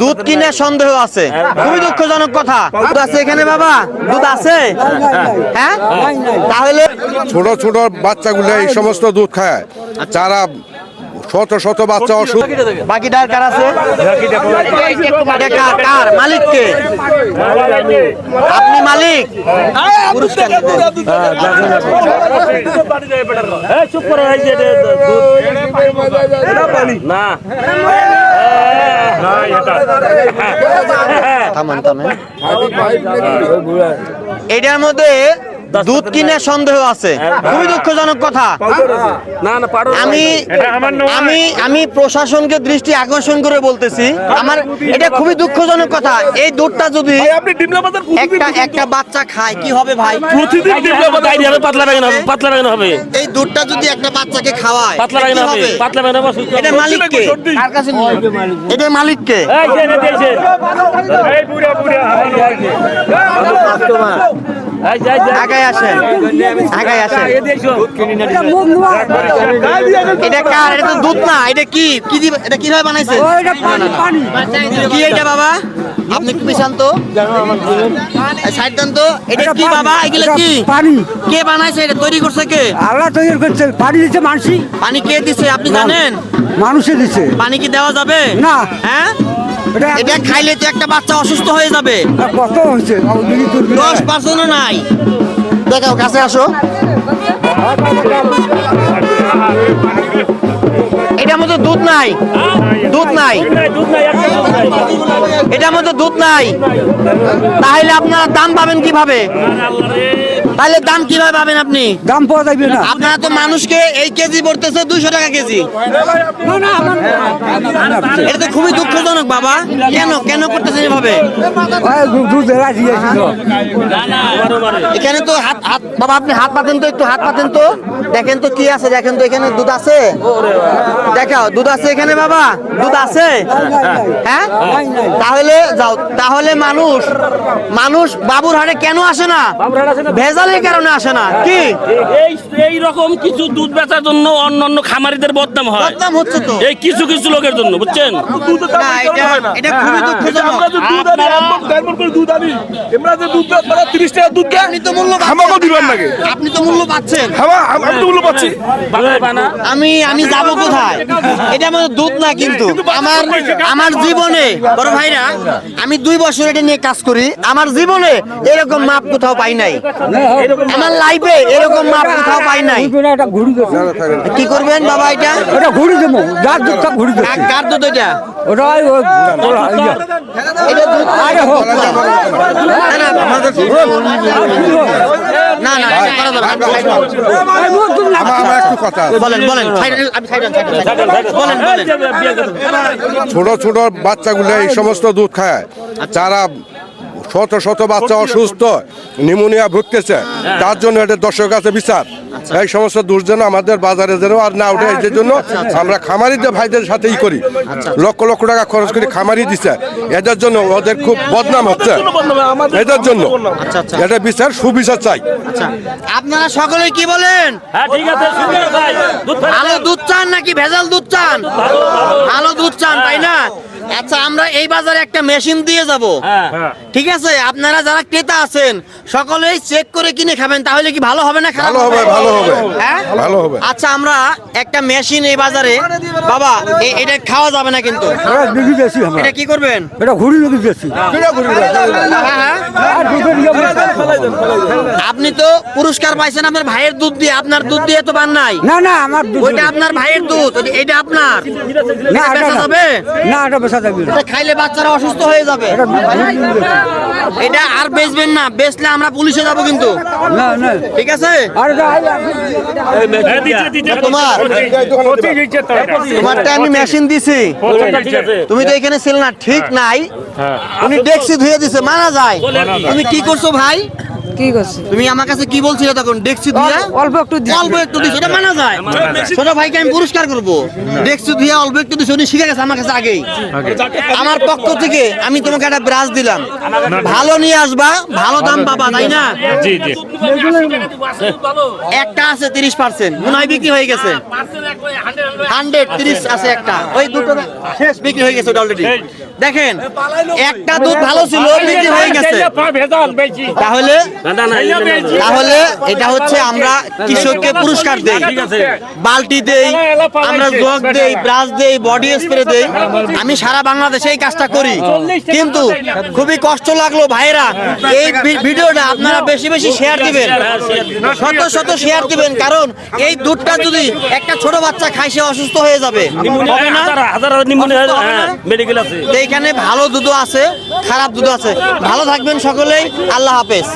দুধ কিনে সন্দেহ আছে। খুবই দুঃখজনক কথা। দুধ আছে এখানে বাবা? দুধ আছে? হ্যাঁ। তাহলে ছোট ছোট বাচ্চাগুলো এই সমস্ত দুধ খায়। যারা শত শত বাচ্চা অসুস্থ বাকি ডার কার আছে? কার কার? মালিক? কে আপনি মালিক পুরস্কার চুপ করে না। থামান থামেন। এটার মধ্যে দুধ কিনে সন্দেহ আছে। খুবই দুঃখজনক কথা। না না আমি আমি আমি প্রশাসনকে দৃষ্টি আকর্ষণ করে বলতেছি। আমার এটা খুবই দুঃখজনক কথা। এই দুধটা যদি একটা একটা বাচ্চা খায় কি হবে ভাই? প্রতিদিন হবে পাতলা বেগান হবে পাতলা বেগান হবে। এই দুধটা যদি একটা বাচ্চাকে খাওয়ায় পাতলা বেগান হবে পাতলা বেগান হবে এটা মালিক কে কার কাছে এটা মালিক কে এই যে এটা আগায় আসেন আগায় আসেন। এটা কার? এটা তো দুধ না এটা কি? কি এটা কীভাবে বানাইছে কি এটা বাবা? আপনি একটু পিছান তো সাইড দেন তো। এটা কি বাবা? এগুলো কি? পানি। কে বানাইছে? এটা তৈরি করছে কে? আল্লাহ তৈরি করছে। পানি দিচ্ছে মানসি পানি কে দিছে? আপনি জানেন? মানুষে দিচ্ছে পানি কি দেওয়া যাবে? না। হ্যাঁ? এটা খাইলে তো একটা বাচ্চা অসুস্থ হয়ে যাবে। কত হয়েছে দশ পার্সেন্টও নাই। দেখাও কাছে আসো। এটার মধ্যে দুধ নাই। দুধ নাই। এটার মধ্যে দুধ নাই। তাহলে আপনারা দাম পাবেন কীভাবে? তাহলে দাম কীভাবে পাবেন আপনি? দাম পাওয়া যাবে না। আপনারা তো মানুষকে এই কেজি পড়তেছে দুইশো টাকা কেজি। এটা তো খুবই দুঃখজনক বাবা। কেন? কেন করতেছেন এভাবে? এখানে তো হাত হাত বাবা আপনি হাত পাতেন তো একটু হাত পাতেন তো। দেখেন তো কি আছে দেখেন তো এখানে দুধ আছে। দেখাও দুধ আছে এখানে বাবা? দুধ আছে? হ্যাঁ? তাহলে যাও তাহলে মানুষ মানুষ বাবুর হাটে কেন আসে না? ভেজালের কারণে আসে না। কি? এই এই রকম কিছু দুধ বেচার জন্য অন্য অন্য খামারিদের বদনাম হয়। বদনাম হচ্ছে তো। এই কিছু কিছু লোকের জন্য বুঝছেন? না এটা এটা খুবই দুঃখজনক। আমরা যে দুধ আনি এক মণ, করে দুধ আনি। আমরা যে দুধ তিরিশ টাকা দুধ দেয়। আপনি তো মূল্য পাচ্ছেন। দিবেন নাকি? আপনি তো মূল্য পাচ্ছেন। হ্যাঁ আমি তো মূল্য পাচ্ছি। আমি আমি যাব কোথায়? এটা আমাদের দুধ না কিন্তু। আমার আমার জীবনে বড় ভাইরা আমি দুই বছর এটা নিয়ে কাজ করি। আমার জীবনে এরকম মাপ কোথাও পাই নাই। আমার লাইফে এরকম মাপ কোথাও পাই নাই। ঘুরি কি করবেন বাবা এটা? ওটা ঘুরি দেবো। যার দুধটা ঘুরি দেবো। কার- দুধ এটা? ওটা ওই ওই ওরা- ইয়া। আরে হোক। না না ছোট ছোট বাচ্চাগুলো এই সমস্ত দুধ খায়। যারা শত শত বাচ্চা অসুস্থ নিউমোনিয়া ভুগতেছে। তার জন্য এটা দর্শক কাছে বিচার। এই সমস্ত দুধ যেন আমাদের বাজারে যেন আর না উঠে এই জন্য আমরা খামারিদের ভাইদের সাথেই করি। লক্ষ লক্ষ টাকা খরচ করে খামারি দিচ্ছে এদের জন্য ওদের খুব বদনাম হচ্ছে। এদের জন্য এটা বিচার সুবিচার চাই। আচ্ছা। আপনারা সকলেই কি বলেন? হ্যাঁ ঠিক আছে ভাই চান নাকি ভেজাল দুধ চান? ভালো দুধ চান তাই না? আচ্ছা আমরা এই বাজারে একটা মেশিন দিয়ে যাব। হ্যাঁ। ঠিক আছে? আপনারা যারা ক্রেতা আছেন সকলেই চেক করে কিনে খাবেন তাহলে কি ভালো হবে না খারাপ হবে? ভালো হবে। হ্যাঁ? ভালো হবে। আচ্ছা আমরা একটা মেশিন এই বাজারে বাবা এটা খাওয়া যাবে না কিন্তু। এটা কি করবেন? এটা ঘুরি বিক্রি দিয়েছি হ্যাঁ, হ্যাঁ। আপনি তো পুরস্কার পাইছেন আপনার ভাইয়ের দুধ দিয়ে আপনার দুধ দিয়ে তো বান নাই। না না আমার দুধ ওইটা আপনার ভাইয়ের দুধ এটা আপনার। না এটা এটা বেচা না। যাবে? না এটা বেচা যাবে এটা খাইলে বাচ্চারা অসুস্থ হয়ে যাবে। এটা আর বেচবেন না বেচলে আমরা পুলিশে যাব কিন্তু। না না। ঠিক আছে? আর তোমার। তোমারটা আমি মেশিন দিছি। তুমি তো এখানে ছিল না ঠিক নাই। উনি ডেক্সি ধুয়ে দিছে মানা যায়। তুমি কি করছ ভাই? কি করছে? তুমি আমার কাছে কি বলছিলে তখন? ডেক্সি ধুয়ে? অল্প একটু দিছি। অল্প একটু দিছি এটা মানা যায়। ছোট ভাইকে আমি পুরস্কার করব। ডেক্সি ধুয়ে অল্প একটু দিছি উনি শিখে গেছে আমার কাছে আগেই। আমার পক্ষ থেকে আমি তোমাকে একটা ব্রাশ দিলাম। ভালো নিয়ে আসবা ভালো দাম পাবা তাই না? জি জি। একটা আছে তিরিশ পার্সেন্ট। মনে হয় বিক্রি হয়ে গেছে। হান্ড্রেড তিরিশ আছে একটা। ওই দুটো শেষ বিক্রি হয়ে গেছে অলরেডি দেখেন একটা দুধ ভালো ছিল বিক্রি হয়ে গেছে। তাহলে। তাহলে এটা হচ্ছে আমরা কৃষককে পুরস্কার দেই। বালতি দেই আমরা জগ দেই ব্রাশ দেই বডি স্প্রে দেই। আমি সারা বাংলাদেশে এই কাজটা করি। কিন্তু খুবই কষ্ট লাগল ভাইরা এই ভিডিওটা আপনারা বেশি বেশি শেয়ার দিবেন। শত শত শেয়ার দিবেন। কারণ এই দুধটা যদি একটা ছোট বাচ্চা খায় সে অসুস্থ হয়ে যাবে। হবে না? হাজার হাজার নিমুনিয়া হ্যাঁ মেডিকেল আছে। তো এইখানে ভালো দুধও আছে খারাপ দুধ আছে। ভালো থাকবেন সকলেই আল্লাহ হাফেজ।